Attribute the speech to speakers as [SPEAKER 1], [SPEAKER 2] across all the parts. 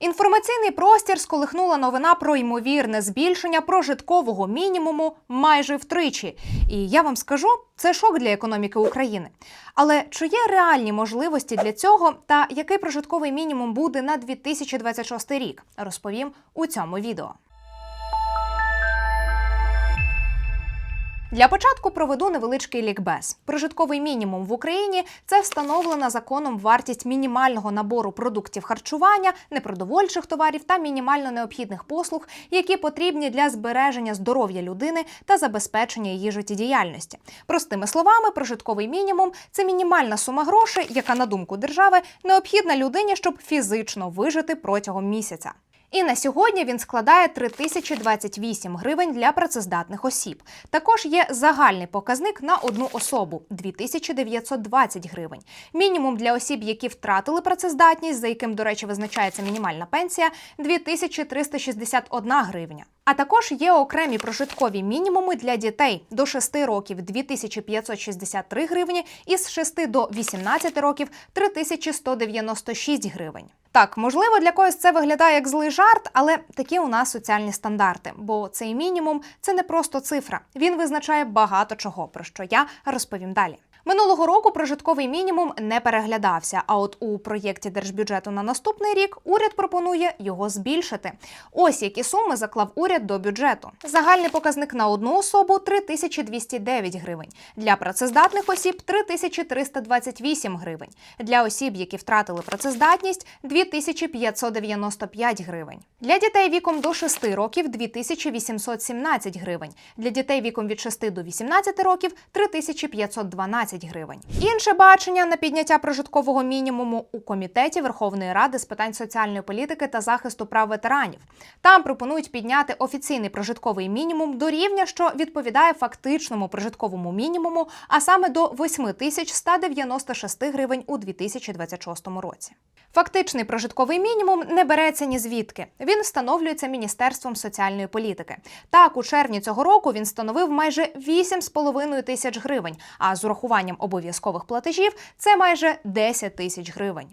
[SPEAKER 1] Інформаційний простір сколихнула новина про ймовірне збільшення прожиткового мінімуму майже втричі. І я вам скажу, це шок для економіки України. Але чи є реальні можливості для цього та який прожитковий мінімум буде на 2026 рік? Розповім у цьому відео. Для початку проведу невеличкий лікбез. Прожитковий мінімум в Україні це встановлена законом вартість мінімального набору продуктів харчування, непродовольчих товарів та мінімально необхідних послуг, які потрібні для збереження здоров'я людини та забезпечення її життєдіяльності. Простими словами, прожитковий мінімум це мінімальна сума грошей, яка, на думку держави, необхідна людині, щоб фізично вижити протягом місяця. І на сьогодні він складає 3028 гривень для працездатних осіб. Також є загальний показник на одну особу 2920 гривень. Мінімум для осіб, які втратили працездатність, за яким, до речі, визначається мінімальна пенсія 2361 гривня. А також є окремі прожиткові мінімуми для дітей до 6 років 2563 гривні і з 6 до 18 років 3196 гривень. Так, можливо, для когось це виглядає як злий жарт, але такі у нас соціальні стандарти. Бо цей мінімум це не просто цифра. Він визначає багато чого, про що я розповім далі. Минулого року прожитковий мінімум не переглядався. А от у проєкті держбюджету на наступний рік уряд пропонує його збільшити. Ось які суми заклав уряд до бюджету. Загальний показник на одну особу 3209 гривень. Для працездатних осіб 3328 гривень. Для осіб, які втратили працездатність 2595 гривень. Для дітей віком до 6 років 2817 гривень. Для дітей віком від 6 до 18 років 3512 гривень. Інше бачення на підняття прожиткового мінімуму у комітеті Верховної Ради з питань соціальної політики та захисту прав ветеранів. Там пропонують підняти офіційний прожитковий мінімум до рівня, що відповідає фактичному прожитковому мінімуму, а саме до 8196 гривень у 2026 році. Фактичний прожитковий мінімум не береться ні звідки. Він встановлюється Міністерством соціальної політики. Так, у червні цього року він становив майже 8,5 тисяч гривень, а з урахуванням обов'язкових платежів це майже 10 тисяч гривень.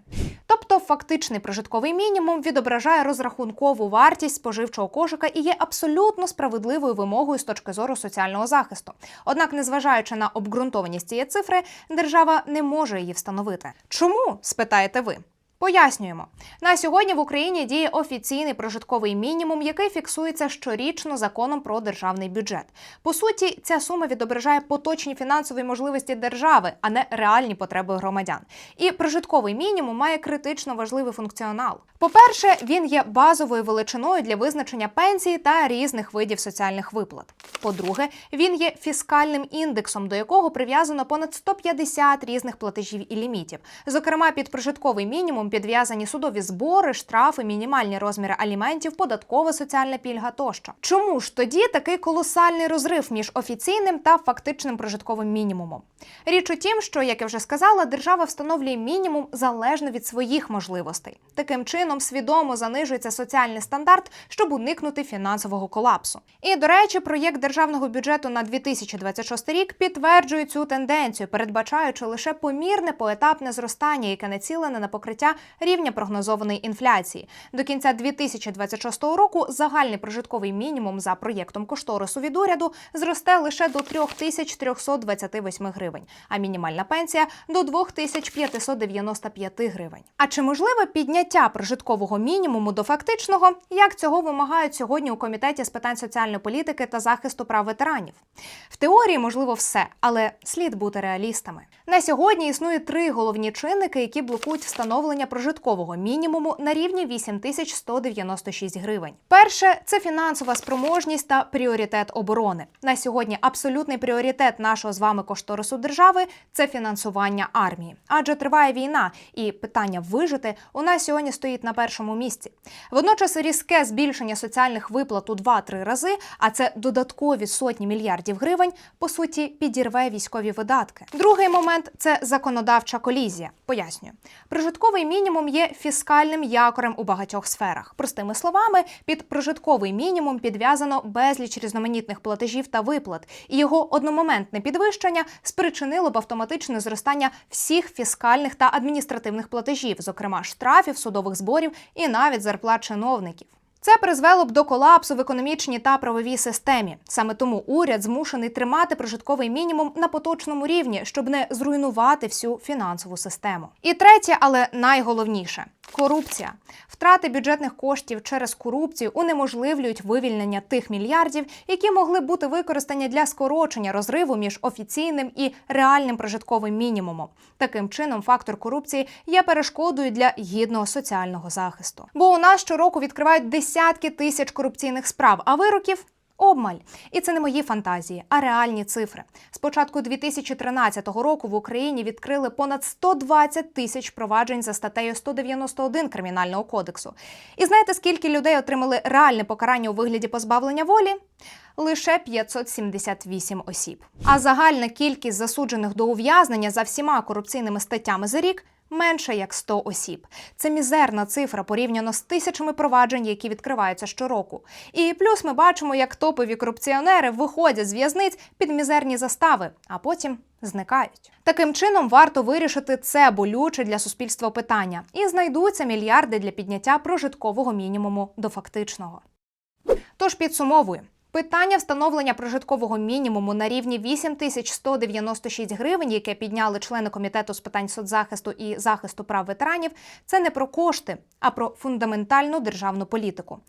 [SPEAKER 1] Тобто фактичний прожитковий мінімум відображає розрахункову вартість споживчого кошика і є абсолютно справедливою вимогою з точки зору соціального захисту. Однак, незважаючи на обґрунтованість цієї цифри, держава не може її встановити. Чому спитаєте ви? Пояснюємо, на сьогодні в Україні діє офіційний прожитковий мінімум, який фіксується щорічно законом про державний бюджет. По суті, ця сума відображає поточні фінансові можливості держави, а не реальні потреби громадян. І прожитковий мінімум має критично важливий функціонал. По-перше, він є базовою величиною для визначення пенсії та різних видів соціальних виплат. По-друге, він є фіскальним індексом, до якого прив'язано понад 150 різних платежів і лімітів. Зокрема, під прожитковий мінімум підв'язані судові збори, штрафи, мінімальні розміри аліментів, податкова соціальна пільга тощо. Чому ж тоді такий колосальний розрив між офіційним та фактичним прожитковим мінімумом? Річ у тім, що, як я вже сказала, держава встановлює мінімум залежно від своїх можливостей. Таким чином свідомо занижується соціальний стандарт, щоб уникнути фінансового колапсу. І до речі, проєкт державного бюджету на 2026 рік підтверджує цю тенденцію, передбачаючи лише помірне поетапне зростання, яке націлене на покриття рівня прогнозованої інфляції. До кінця 2026 року загальний прожитковий мінімум за проєктом кошторису від уряду зросте лише до 3328 гривень, а мінімальна пенсія до 2595 гривень. А чи можливе підняття прожиткового мінімуму до фактичного, як цього вимагають сьогодні у комітеті з питань соціальної політики та захисту прав ветеранів? В теорії можливо все, але слід бути реалістами. На сьогодні існує три головні чинники, які блокують встановлення прожиткового мінімуму на рівні 8196 гривень. Перше це фінансова спроможність та пріоритет оборони. На сьогодні абсолютний пріоритет нашого з вами кошторису держави це фінансування армії, адже триває війна, і питання вижити у нас сьогодні стоїть на першому місці. Водночас різке збільшення соціальних виплат у 2-3 рази, а це додаткові сотні мільярдів гривень, по суті, підірве військові видатки. Другий момент це законодавча колізія. Пояснюю, прожитковий мінімум мінімум є фіскальним якорем у багатьох сферах. Простими словами, під прожитковий мінімум підв'язано безліч різноманітних платежів та виплат, і його одномоментне підвищення спричинило б автоматичне зростання всіх фіскальних та адміністративних платежів, зокрема штрафів, судових зборів і навіть зарплат чиновників. Це призвело б до колапсу в економічній та правовій системі. Саме тому уряд змушений тримати прожитковий мінімум на поточному рівні, щоб не зруйнувати всю фінансову систему. І третє, але найголовніше корупція. Втрати бюджетних коштів через корупцію унеможливлюють вивільнення тих мільярдів, які могли бути використані для скорочення розриву між офіційним і реальним прожитковим мінімумом. Таким чином, фактор корупції є перешкодою для гідного соціального захисту. Бо у нас щороку відкривають десятки тисяч корупційних справ, а вироків. Обмаль, і це не мої фантазії, а реальні цифри. З початку 2013 року в Україні відкрили понад 120 тисяч проваджень за статтею 191 кримінального кодексу. І знаєте, скільки людей отримали реальне покарання у вигляді позбавлення волі? Лише 578 осіб. А загальна кількість засуджених до ув'язнення за всіма корупційними статтями за рік менше як 100 осіб. Це мізерна цифра порівняно з тисячами проваджень, які відкриваються щороку. І плюс ми бачимо, як топові корупціонери виходять з в'язниць під мізерні застави, а потім зникають. Таким чином варто вирішити це болюче для суспільства питання, і знайдуться мільярди для підняття прожиткового мінімуму до фактичного. Тож підсумовую. Питання встановлення прожиткового мінімуму на рівні 8196 гривень, яке підняли члени комітету з питань соцзахисту і захисту прав ветеранів, це не про кошти, а про фундаментальну державну політику.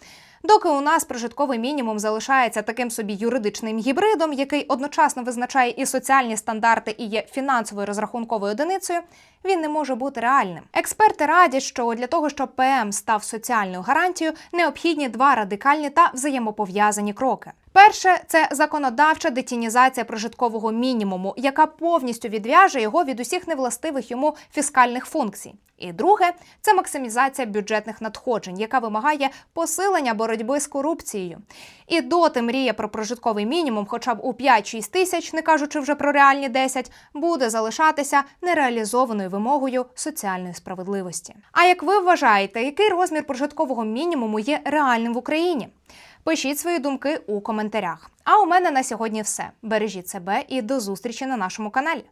[SPEAKER 1] Доки у нас прожитковий мінімум залишається таким собі юридичним гібридом, який одночасно визначає і соціальні стандарти, і є фінансовою розрахунковою одиницею, він не може бути реальним. Експерти радять, що для того, щоб ПМ став соціальною гарантією, необхідні два радикальні та взаємопов'язані кроки. Перше це законодавча детінізація прожиткового мінімуму, яка повністю відв'яже його від усіх невластивих йому фіскальних функцій. І друге це максимізація бюджетних надходжень, яка вимагає посилення боротьби з корупцією. І доти мрія про прожитковий мінімум, хоча б у 5-6 тисяч, не кажучи вже про реальні 10, буде залишатися нереалізованою вимогою соціальної справедливості. А як ви вважаєте, який розмір прожиткового мінімуму є реальним в Україні? Пишіть свої думки у коментарях. А у мене на сьогодні все. Бережіть себе і до зустрічі на нашому каналі.